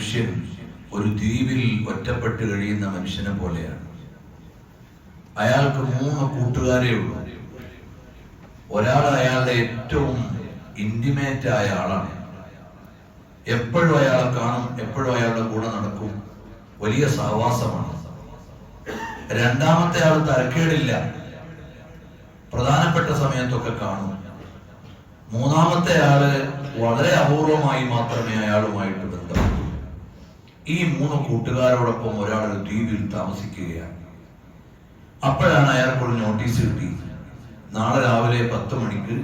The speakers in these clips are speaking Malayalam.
മനുഷ്യൻ ഒരു ദ്വീപിൽ ഒറ്റപ്പെട്ട് കഴിയുന്ന മനുഷ്യനെ പോലെയാണ്. അയാൾക്ക് മൂന്ന് കൂട്ടുകാരേ ഉള്ളൂ. ഒരാൾ അയാളുടെ ഏറ്റവും ഇന്റിമേറ്റ് ആയ ആളാണ്. എപ്പോഴും അയാളെ കാണും എപ്പോഴും അയാളുടെ കൂടെ നടക്കും. വലിയ സഹവാസമാണ്. രണ്ടാമത്തെ ആൾ തരക്കേടില്ല. പ്രധാനപ്പെട്ട സമയത്തൊക്കെ കാണും. മൂന്നാമത്തെ ആൾ വളരെ അപൂർവമായി മാത്രമേ അയാളുമായിട്ട് ബന്ധപ്പെട്ടു ഈ മൂന്ന് കൂട്ടുകാരോടൊപ്പം ഒരാൾ ഒരു ദ്വീപിൽ താമസിക്കുകയാണ്. അപ്പോഴാണ് അയാൾക്കൊരു നോട്ടീസ് കിട്ടി. നാളെ രാവിലെ പത്ത് മണിക്ക്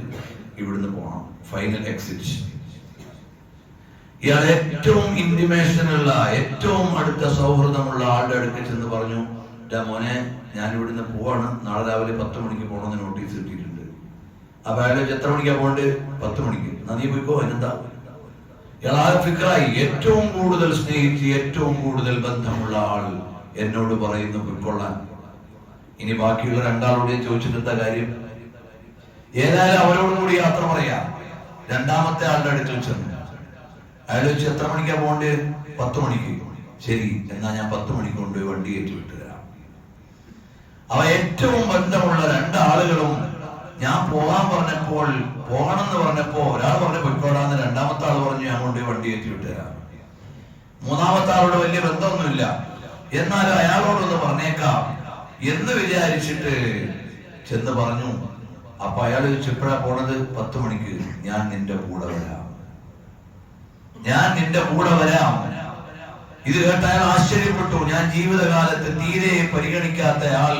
ഇവിടുന്ന് പോകണം ഫൈനൽ എക്സിറ്റ് ഇയാൾ ഏറ്റവും ഇന്റിമേഷനുള്ള ഏറ്റവും അടുത്ത സൗഹൃദമുള്ള ആളുടെ അടുക്കൽ ചെന്ന് പറഞ്ഞു മോനെ ഞാൻ ഇവിടുന്ന് പോവാണ്. നാളെ രാവിലെ പത്ത് മണിക്ക് പോകണമെന്ന് നോട്ടീസ് കിട്ടിയിട്ടുണ്ട്. അപ്പൊ അയാൾ എത്ര മണിക്കാ പോകേണ്ടത് പത്ത് മണിക്ക്. നദിയെ പോയിക്കോ അതിനെന്താ? ഫിക്രായി ഏറ്റവും കൂടുതൽ സ്നേഹിച്ച് ഏറ്റവും കൂടുതൽ ബന്ധമുള്ള ആൾ എന്നോട് പറയുന്നു പൊയ്ക്കൊള്ളാൻ ഇനി ബാക്കിയുള്ള രണ്ടാളോട് ഞാൻ ചോദിച്ചിട്ട് കാര്യം? ഏതായാലും അവരോടും കൂടി യാത്ര പറയാ. രണ്ടാമത്തെ ആളുടെ അടുത്ത് ചെന്നു അയാൾ ചോദിച്ചു എത്ര മണിക്കാ പോകണ്ടേ? പത്ത് മണിക്ക്. ശരി എന്നാ ഞാൻ പത്ത് മണിക്ക് കൊണ്ടുപോയി വണ്ടി കയറ്റി വിട്ടുതരാം. അവ ഏറ്റവും ബന്ധമുള്ള രണ്ടാളുകളും ഞാൻ പോകാൻ പറഞ്ഞപ്പോൾ പോകണം എന്ന് പറഞ്ഞപ്പോ ഒരാൾ പറഞ്ഞു പൊയ്ക്കോടാന്ന് രണ്ടാമത്തെ ആൾ പറഞ്ഞു ഞാൻ കൊണ്ട് വണ്ടി കയറ്റി വിട്ടുതരാം. മൂന്നാമത്തെ ആളോട് വലിയ ബന്ധമൊന്നുമില്ല. എന്നാൽ അയാളോടൊന്ന് പറഞ്ഞേക്കാം. എന്ന് വിചാരിച്ചിട്ട് ചെന്ന് പറഞ്ഞു അപ്പൊ അയാൾ ചെപ്പഴാ പോണത്? പത്ത് മണിക്ക്. ഞാൻ നിന്റെ കൂടെ വരാം. ഞാൻ നിന്റെ കൂടെ വരാം. ഇത് കേട്ട അയാൾ ആശ്ചര്യപ്പെട്ടു. ഞാൻ ജീവിതകാലത്ത് തീരെ പരിഗണിക്കാത്ത ആൾ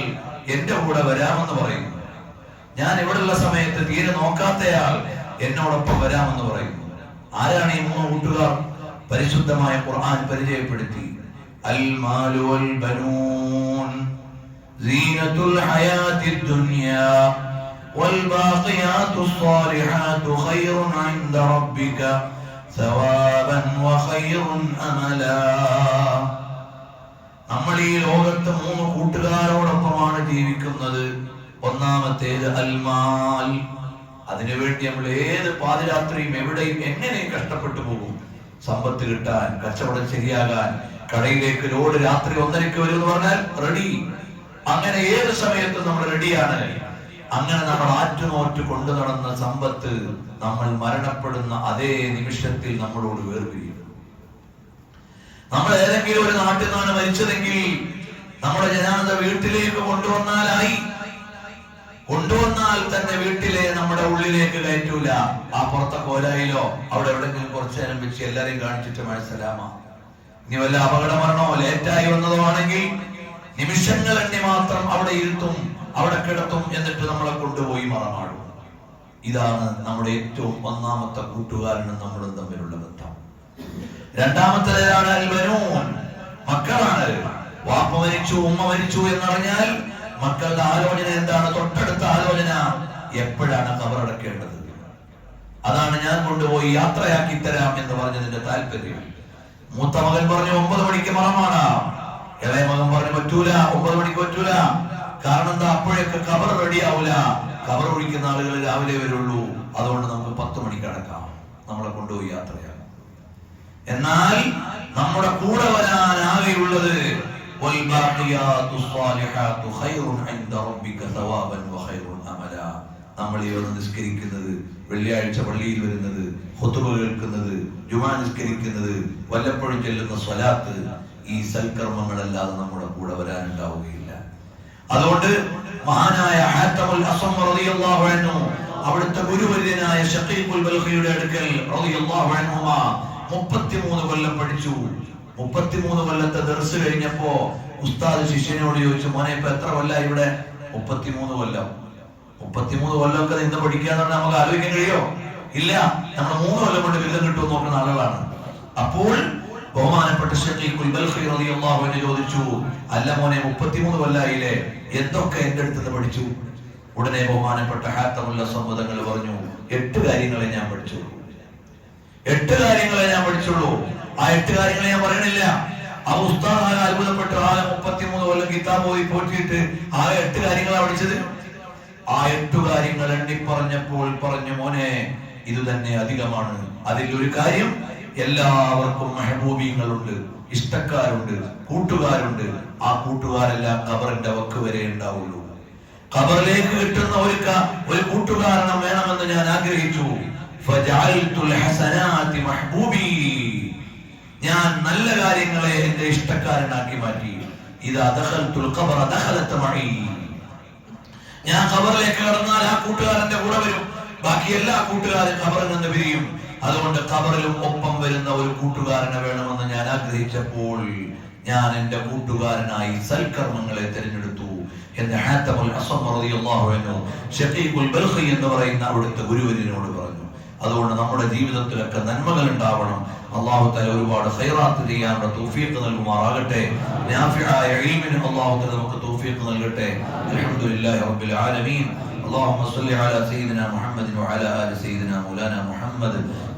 എന്റെ കൂടെ വരാമെന്ന് പറയുന്നു. ഞാൻ ഇവിടെയുള്ള സമയത്ത് തീരെ നോക്കാത്തയാൾ എന്നോടൊപ്പം വരാമെന്ന് പറയുന്നു ആരാണ് ഈ മൂന്ന് കൂട്ടുകാർ പരിശുദ്ധമായ ഖുർആൻ പരിചയപ്പെടുത്തി അൽ മാലു വൽ ബനൂൻ സീനത്തുൽ ഹയാത്തിദ് ദുനിയാ والباقيات الصالحات خير عند ربك ثوابا وخير أملا നമ്മൾ ഈ ലോകത്ത് മൂന്ന് കൂട്ടുകാരോടൊപ്പമാണ് ജീവിക്കുന്നത് ഒന്നാമത്തേത് അൽമാൽ. അതിനുവേണ്ടി നമ്മൾ ഏത് പാതിരാത്രിയും എവിടെയും എങ്ങനെയും കഷ്ടപ്പെട്ടു പോകും. സമ്പത്ത് കിട്ടാൻ കച്ചവടം ശരിയാകാൻ കടയിലേക്ക് ലോഡ് രാത്രി ഒന്നരയ്ക്ക് വരും എന്ന് പറഞ്ഞാൽ റെഡി അങ്ങനെ ഏത് സമയത്തും നമ്മൾ റെഡിയാണ് അങ്ങനെ നമ്മൾ ആറ്റുനോറ്റ് കൊണ്ടു നടന്ന സമ്പത്ത് നമ്മൾ മരണപ്പെടുന്ന അതേ നിമിഷത്തിൽ നമ്മളോട് വേർപിരിയും. നമ്മൾ ഏതെങ്കിലും ഒരു നാട്ടിൽ നിന്നാണ് മരിച്ചതെങ്കിൽ നമ്മുടെ ജനാത വീട്ടിലേക്ക് കൊണ്ടുവന്നാലായി. കൊണ്ടുവന്നാൽ തന്നെ വീട്ടിലെ നമ്മുടെ ഉള്ളിലേക്ക് കയറ്റൂല. ആ പുറത്തെ കോലായിലോ അവിടെ എവിടെങ്കിലും കുറച്ചു നേരം വെച്ച് എല്ലാരെയും കാണിച്ചിട്ട് മഴസലാമ ഇനി വല്ല അപകട മരണമോ ലേറ്റായി വന്നതോ ആണെങ്കിൽ നിമിഷങ്ങൾ എണ്ണി മാത്രം അവിടെ ഇരുത്തും അവിടെ കിടത്തും എന്നിട്ട് നമ്മളെ കൊണ്ടുപോയി മറമാടും. ഇതാണ് നമ്മുടെ ഏറ്റവും ഒന്നാമത്തെ കൂട്ടുകാരനും നമ്മളും തമ്മിലുള്ള ബന്ധം. രണ്ടാമത്തേതാണ് മക്കളാണ്. വാപ്പ മരിച്ചു ഉമ്മ മരിച്ചു എന്നറിഞ്ഞാൽ മക്കളുടെ ആലോചന എന്താണ്? തൊട്ടടുത്ത ആലോചന എപ്പോഴാണ് കവറടക്കേണ്ടത് അതാണ് ഞാൻ കൊണ്ടുപോയി യാത്രയാക്കി തരാം എന്ന് പറഞ്ഞതിന്റെ താല്പര്യം. മൂത്ത മകൻ പറഞ്ഞു ഒമ്പത് മണിക്ക് മറമാണ് ഇളയ മകൻ പറഞ്ഞു പറ്റൂല ഒമ്പത് മണിക്ക് പറ്റൂല. കാരണം എന്താ? അപ്പോഴൊക്കെ കബർ റെഡിയാവൂല കവർ ഒഴിക്കുന്ന ആളുകൾ രാവിലെ വരുള്ളൂ. അതുകൊണ്ട് നമുക്ക് പത്ത് മണിക്ക് അടക്കാം. നമ്മളെ കൊണ്ടുപോയി യാത്രയാണ് എന്നാൽ നമ്മുടെ കൂടെ വരാൻ ആകെയുള്ളത് നമ്മൾ ഈ ഒന്ന് നിസ്കരിക്കുന്നത് വെള്ളിയാഴ്ച പള്ളിയിൽ വരുന്നത് ഹുത്തുബ കേൾക്കുന്നത് ജുമാ നിസ്കരിക്കുന്നത് വല്ലപ്പോഴും ചെല്ലുന്ന സ്വലാത്ത് ഈ സൽക്കർമ്മങ്ങളല്ലാതെ നമ്മുടെ കൂടെ വരാനുണ്ടാവുകയില്ല. അതുകൊണ്ട് മഹാനായ അവിടുത്തെ ഗുരുവര്യനായ ഷക്കീഖുൽ ബൽഹിയുടെ അടുക്കൽ മുപ്പത്തിമൂന്ന് കൊല്ലം പഠിച്ചു. 33 കൊല്ലത്തെ ദർസ് കഴിഞ്ഞപ്പോ ഉസ്താദ് ശിഷ്യനോട് ചോദിച്ചു മോനെ ഇപ്പൊ എത്ര കൊല്ല ഇവിടെ? 33 കൊല്ലം. 33 കൊല്ലമൊക്കെ നിന്ന് പഠിക്കാന്ന് നമുക്ക് ആലോചിക്കാൻ കഴിയോ? ഇല്ല നമ്മൾ മൂന്ന് കൊല്ലം കൊണ്ട് ബിരുദം കിട്ടുമെന്ന് നോക്കുന്ന ആളുകളാണ്. അപ്പോൾ ബഹുമാനപ്പെട്ട അൻഹു ചോദിച്ചു അല്ല മോനെ 33 കൊല്ലായില്ലേ? എന്തൊക്കെ എന്റെ അടുത്ത് പഠിച്ചു? ഉടനെ ബഹുമാനപ്പെട്ട ഹാത്തമുല്ല സമ്മതങ്ങൾ പറഞ്ഞു എട്ട് കാര്യങ്ങളെ ഞാൻ പഠിച്ചുള്ളൂ എട്ട് കാര്യങ്ങളെ ഞാൻ പഠിച്ചുള്ളൂ ആ എട്ട് കാര്യങ്ങൾ ഞാൻ പറയണില്ല. ആ ഉസ്താദ് അത്ഭുതപ്പെട്ടു. ആകെ മുപ്പത്തിമൂന്ന് കൊല്ലം കിതാബ് പോയി പോറ്റിയിട്ട് ആ എട്ട് കാര്യങ്ങളാ പഠിച്ചത്. ആ എട്ടു കാര്യങ്ങൾ എണ്ണി പറഞ്ഞപ്പോൾ പറഞ്ഞു മോനെ ഇത് തന്നെ അധികമാണ്. അതിൽ ഒരു കാര്യം എല്ലാവർക്കും മെഹബൂബിയങ്ങളുണ്ട് ഇഷ്ടക്കാരുണ്ട് കൂട്ടുകാരുണ്ട്. ആ കൂട്ടുകാരെല്ലാം ഖബറിന്റെ വക്ക് വരെ ഉണ്ടാവുള്ളൂ. ഖബറിലേക്ക് കിട്ടുന്ന ഒരു ഒരു കൂട്ടുകാരണം വേണമെന്ന് ഞാൻ ആഗ്രഹിച്ചു. ഹസനാതി മഹ്ബൂബി. ഞാൻ നല്ല കാര്യങ്ങളെ എന്റെ ഇഷ്ടക്കാരനാക്കി മാറ്റി. ഇത് ഞാൻ ഖബറിലേക്ക് കടന്നാൽ ആ കൂട്ടുകാരന്റെ കൂടെ വരും. ബാക്കി എല്ലാ കൂട്ടുകാരും ഖബറിൽ നിന്ന് പിരിയും. അതുകൊണ്ട് ഖബറിലും ഒപ്പം വരുന്ന ഒരു കൂട്ടുകാരനെ വേണമെന്ന് ഞാൻ ആഗ്രഹിച്ചപ്പോൾ ഞാൻ എന്റെ കൂട്ടുകാരനായി സൽക്കർമ്മങ്ങളെ തിരഞ്ഞെടുത്തു. എന്ന് എന്ന് പറയുന്ന അവിടുത്തെ ഗുരുവിനോട് പറഞ്ഞു. അതുകൊണ്ട് നമ്മുടെ ജീവിതത്തിലൊക്കെ നന്മകൾ ഉണ്ടാവണം അള്ളാഹു തല ഒരുപാട് ഹൈറാത്ത് ചെയ്യാനുള്ള തൗഫീഖ് നൽകുമാറാകട്ടെ. ഇൽമിന് അള്ളാഹു തല നമുക്ക് തൗഫീഖ് നൽകട്ടെ. അൽഹംദുലില്ലാഹി ആലമീൻ. اللهم صل على سيدنا محمد وعلى ال سيدنا مولانا محمد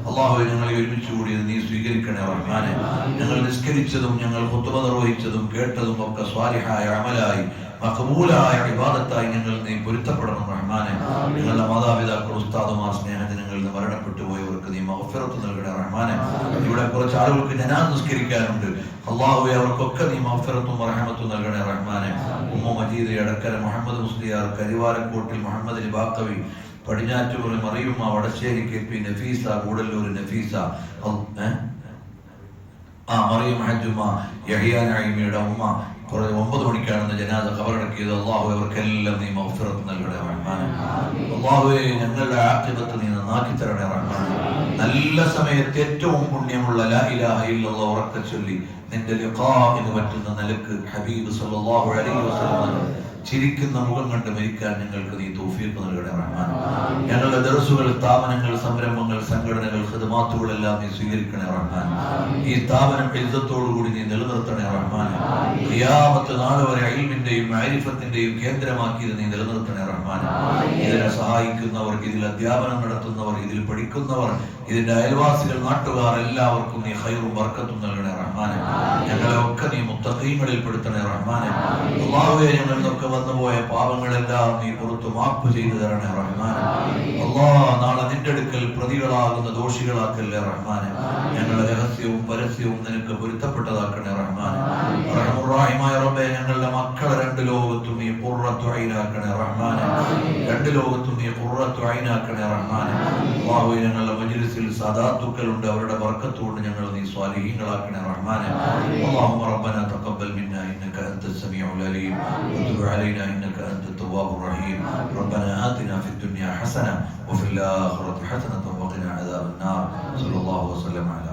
അള്ളാഹു ഞങ്ങളെ ഒരുമിച്ച് കൂടിയത് നീ സ്വീകരിക്കണേ റഹ്മാനെ ഞങ്ങൾ നിസ്കരിച്ചതും ഞങ്ങൾ കുത്തുബ നിർവഹിച്ചതും കേട്ടതും ഒക്കെ സ്വാലിഹായ അമലായി മഖബൂലായ ഇബാദത്തായി ഞങ്ങൾ നീ പൊരുത്തപ്പെടണം റഹ്മാനെ ഞങ്ങളുടെ മാതാപിതാക്കൾ ഉസ്താദുമാർ സ്നേഹജനങ്ങളിൽ നിന്ന് മരണപ്പെട്ടു പോയവർക്ക് നീ മഹഫിറത്ത് നൽകണേ റഹ്മാനെ ഇവിടെ കുറച്ച് ആളുകൾക്ക് ജനാ നിസ്കരിക്കാനുണ്ട് അള്ളാഹുവെ അവർക്കൊക്കെ നീ മഫറത്തും റഹമത്തും നൽകണേ റഹ്മാനെ. ഉമ്മ മജീദ് എടക്കര മുഹമ്മദ് മുസ്ലിയാർ കരിവാരക്കോട്ടിൽ മുഹമ്മദ് ബാക്കവി പടിഞ്ഞാറ്റൂർ മറിയുമ്മ വടശ്ശേരി കെ പി നഫീസ കൂടല്ലൂർ നഫീസ ആ മറിയം ഹജ്ജുമ്മ യഹിയ നഈമിയുടെ ഉമ്മ കുറെ ഒമ്പത് മണിക്കാണെന്ന് ജനാദ കബറടക്കിയത് അള്ളാഹു അവർക്കെല്ലാം നീ മഫറത്ത് നൽകണേ റഹ്മാനെ. അള്ളാഹുവെ ഞങ്ങളുടെ ആഖിബത്ത് നീ നന്നാക്കി തരണേ റഹ്മാനെ. നല്ല സമയത്ത് ഏറ്റവും പുണ്യമുള്ള ലാ ഇലാഹ ഇല്ലല്ലാഹ് ഉറക്കെ ചൊല്ലി നിന്റെ ലിഖാഇന് പറ്റുന്ന നിലയ്ക്ക് ഹബീബ് സല്ലല്ലാഹു അലൈഹി വസല്ലം ചിരിക്കുന്ന മുഖം കണ്ട് മരിക്കാൻ ഞങ്ങൾക്ക് നീ തൗഫീഖ് നൽകണേ റഹ്മാൻ. ഞങ്ങളുടെ ദർസുകൾ സ്ഥാപനങ്ങൾ സംരംഭങ്ങൾ സംഘടനകൾ ഹൃദമാത്തുകളെല്ലാം നീ സ്വീകരിക്കണേ റഹ്മാൻ. ഈ സ്ഥാപനം കൂടി നീ നിലനിർത്തണേ റഹ്മാൻ. ഖിയാമത്ത് നാളെ വരെ അയൽമിന്റെയും ആരിഫത്തിന്റെയും കേന്ദ്രമാക്കി നീ നിലനിർത്തണേ റഹ്മാൻ. ഇതിനെ സഹായിക്കുന്നവർ ഇതിൽ അധ്യാപനം നടത്തുന്നവർ ഇതിൽ പഠിക്കുന്നവർ ഇതിന്റെ അയൽവാസികൾ നാട്ടുകാർ എല്ലാവർക്കും നീ ഹൈറും വർക്കത്തും നൽകണേ റഹ്മാൻ. ഞങ്ങളെ ഒക്കെ നീ മുത്തഖീങ്ങളിൽ റഹ്മാൻ. റഹ്മാനെ ഞങ്ങളിലൊക്കെ കടന്നുപോയ പാപങ്ങളെല്ലാം നീ പുറത്തു മാപ്പ് ചെയ്തു തരണേ റഹ്മാൻ അള്ളാ നാളെ നിന്റെ അടുക്കൽ പ്രതികളാകുന്ന ദോഷികളാക്കല്ലേ റഹ്മാനെ. ഞങ്ങളുടെ രഹസ്യവും പരസ്യവും നിനക്ക് പൊരുത്തപ്പെട്ടതാക്കണേ റഹ്മാൻ റഹ്മുറാഹിമായ റബ്ബെ ഞങ്ങളുടെ മക്കളെ രണ്ട് ലോകത്തും നീ പുറത്തു അയിനാക്കണേ റഹ്മാനെ രണ്ട് ലോകത്തും നീ പുറത്തു അയിനാക്കണേ റഹ്മാനെ അള്ളാഹു ഞങ്ങളുടെ മജ്ലിസിൽ സദാത്തുക്കളുണ്ട്. അവരുടെ വർക്കത്തുകൊണ്ട് ഞങ്ങൾ നീ സ്വാലിഹീങ്ങളാക്കണേ റഹ്മാനെ. അല്ലാഹുമ്മ റബ്ബന തഖബ്ബൽ മിന്നാ السميع العليم. وتب علينا إنك أنت التواب الرحيم. ربنا آتنا في الدنيا حسنة وفي الآخرة حسنة وقنا عذاب النار. صلى الله وسلم على